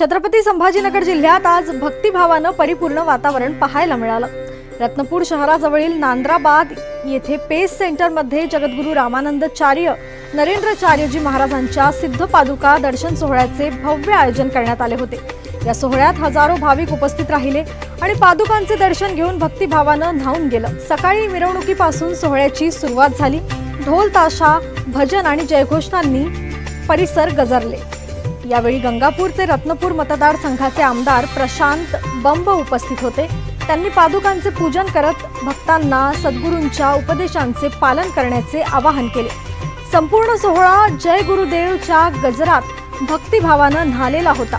छत्रपती संभाजीनगर जिल्ह्यात आज भक्तिभावानं परिपूर्ण वातावरण पाहायला मिळालं. रत्नपूर शहराजवळील नांद्राबाद येथे पेस सेंटरमध्ये जगद्गुरू रामानंदचार्य नरेंद्रचार्यजी महाराजांच्या सिद्ध पादुका दर्शन सोहळ्याचे भव्य आयोजन करण्यात आले होते. या सोहळ्यात हजारो भाविक उपस्थित राहिले आणि पादुकांचे दर्शन घेऊन भक्तिभावानं न्हावून गेलं. सकाळी मिरवणुकीपासून सोहळ्याची सुरुवात झाली. ढोल ताशा भजन आणि जयघोषणांनी परिसर गजरले. यावेळी गंगापूर ते रत्नपूर मतदारसंघाचे आमदार प्रशांत बंब उपस्थित होते. त्यांनी पादुकांचे पूजन करत भक्तांना सद्गुरूंच्या उपदेशांचे पालन करण्याचे आवाहन केले. संपूर्ण सोहळा जय गुरुदेवच्या गजरात भक्तिभावानं न्हालेला होता.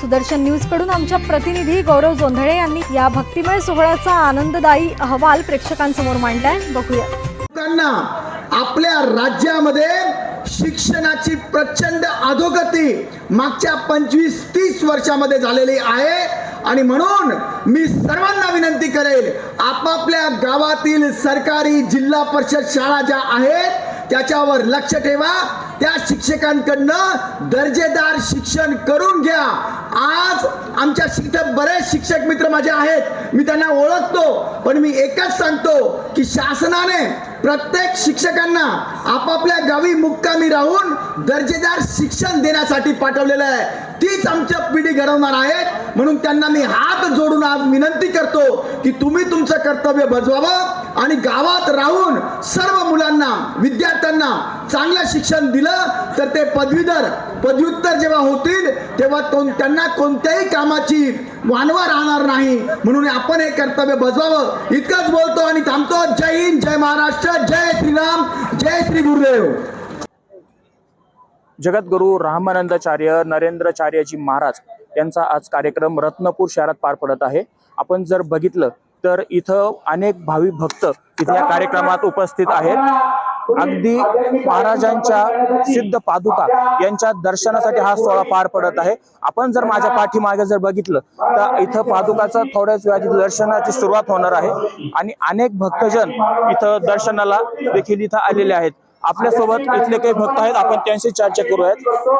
सुदर्शन न्यूजकडून आमच्या प्रतिनिधी गौरव जोंधळे यांनी या भक्तिमय सोहळ्याचा आनंददायी अहवाल प्रेक्षकांसमोर मांडलाय. बघूया. आपल्या राज्यामध्ये शिक्षणाची प्रचंड अधोगती मागच्या पंचवीस तीस वर्षामध्ये झालेली आहे. आणि म्हणून मी सर्वांना विनंती करेल आपापल्या गावातील सरकारी जिल्हा परिषद शाळा ज्या आहेत त्याच्यावर लक्ष ठेवा. त्या शिक्षकांकडनं दर्जेदार शिक्षण करून घ्या. आज आमच्या शिक्षक बरेच शिक्षक मित्र माझे आहेत. मी त्यांना ओळखतो पण मी एकच सांगतो की शासनाने प्रत्येक शिक्षकांना आपापल्या गावी मुक्कामी राहून दर्जेदार शिक्षण देण्यासाठी पाठवलेलं आहे. तीच आमच्या पिढी घडवणार आहेत म्हणून त्यांना मी हात जोडून आज विनंती करतो की तुम्ही तुमचं कर्तव्य बजवावं आणि गावात राहून सर्व मुलांना विद्यार्थ्यांना चांगलं शिक्षण दिलं तर ते पदवीधर पदव्युत्तर जेव्हा होतील तेव्हा कोण त्यांना कोणत्याही कामाची वानवा राहणार नाही. म्हणून आपण हे कर्तव्य बजवावं. इतकंच बोलतो आणि थांबतो जय हिंद जय महाराष्ट्र जय श्रीराम जय श्री गुरुदेव. जगद्गुरु रामानंदाचार्य नरेंद्रचार्यजी महाराज यांचा आज कार्यक्रम रत्नपूर शहरात पार पडत आहे. आपण जर बघितलं तर इथं अनेक भावी भक्त इथे या कार्यक्रमात उपस्थित आहेत. अगदी महाराजांच्या सिद्ध पादुका यांच्या दर्शनासाठी हा सोहळा पार पडत आहे. आपण जर माझ्या पाठीमागे जर बघितलं तर इथं पादुकाचं थोड्याच वेळात दर्शनाची सुरुवात होणार आहे. आणि अनेक भक्तजन इथं दर्शनाला देखील इथं आलेले आहेत. आपल्यासोबत इथले काही भक्त आहेत आपण त्यांशी चर्चा करूयात.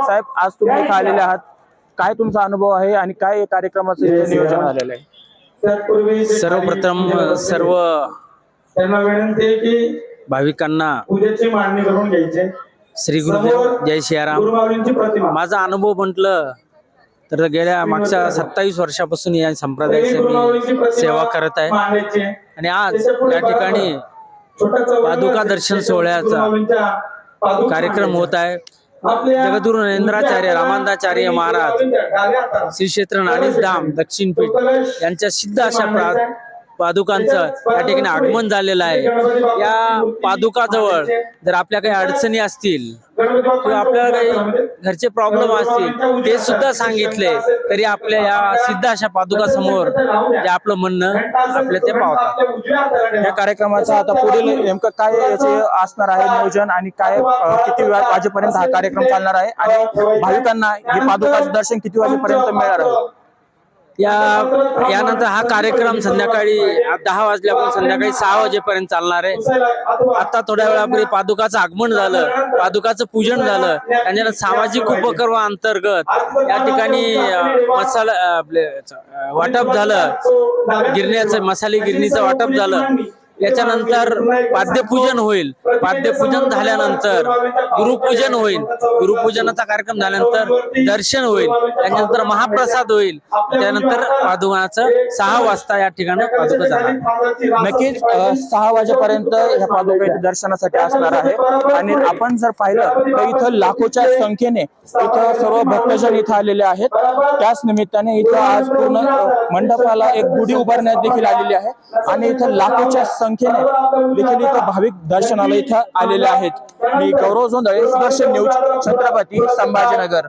साहेब आज तुम्ही इथं आलेले आहात. काय तुमचा अनुभव आहे आणि काय या कार्यक्रमाचं इथं नियोजन झालेलं आहे? सर्वप्रथम सर्व त्यांना विनंती आहे की भाविकांना पूजेची मांडणी करून घ्यायचे. श्री गुरुदेव जय सियाराम माझा अनुभव म्हटलं तर गेल्या मागच्या सत्तावीस वर्षापासून या संप्रदायाची मी सेवा करत आहे. आणि आज या ठिकाणी पादुका दर्शन सोहळ्याचा कार्यक्रम होत आहे. जगद्गुरु नरेंद्राचार्य रामानंदाचार्य महाराज श्री क्षेत्र नाणीस धाम दक्षिण पीठ यांच्या सिद्ध अशा प्रा- पादुकांचं या ठिकाणी आगमन झालेलं आहे. या पादुकाजवळ जर आपल्या काही अडचणी असतील किंवा आपल्याला काही घरचे प्रॉब्लेम असतील ते सुद्धा सांगितले तरी आपल्या या सिद्ध अशा पादुका समोर जे आपलं म्हणणं आपलं ते पावतात. या कार्यक्रमाचा आता पुढील नेमकं काय याचे असणार आहे नियोजन आणि काय किती वेळा वाजेपर्यंत हा कार्यक्रम चालणार आहे? आणि भाविकांना हे पादुकाचं दर्शन किती वाजेपर्यंत मिळणार आहे? या यानंतर हा कार्यक्रम संध्याकाळी दहा वाजल्यापासून संध्याकाळी सहा वाजेपर्यंत चालणार आहे. आता थोड्या वेळापूर्वी पादुकाचं आगमन झालं. पादुकाचं पूजन झालं. त्यांच्या सामाजिक उपक्रम अंतर्गत या ठिकाणी मसाला वाटप झालं. गिरण्याचं मसाले गिरणीचं वाटप झालं. याच्यानंतर पाद्यपूजन होईल. पाद्यपूजन झाल्यानंतर गुरुपूजन होईल. गुरुपूजनाचा कार्यक्रम झाल्यानंतर दर्शन होईल. त्याच्यानंतर महाप्रसाद होईल. त्यानंतर पादुकाचं सहा वाजता या ठिकाणी पादुका जाणार. नक्कीच सहा वाजेपर्यंत ह्या पादुका दर्शनासाठी असणार आहे. आणि आपण जर पाहिलं तर इथं लाखोच्या संख्येने इथं सर्व भक्तजन इथं आलेले आहेत. त्याच निमित्ताने इथं आज पूर्ण मंडपाला एक गुढी उभारण्यात देखील आलेली आहे. आणि इथं लाखोच्या संख्येने देखील इथं भाविक दर्शनाला इथं आलेले आहेत. मी गौरव जोंधळे सुदर्शन न्यूज छत्रपती संभाजीनगर.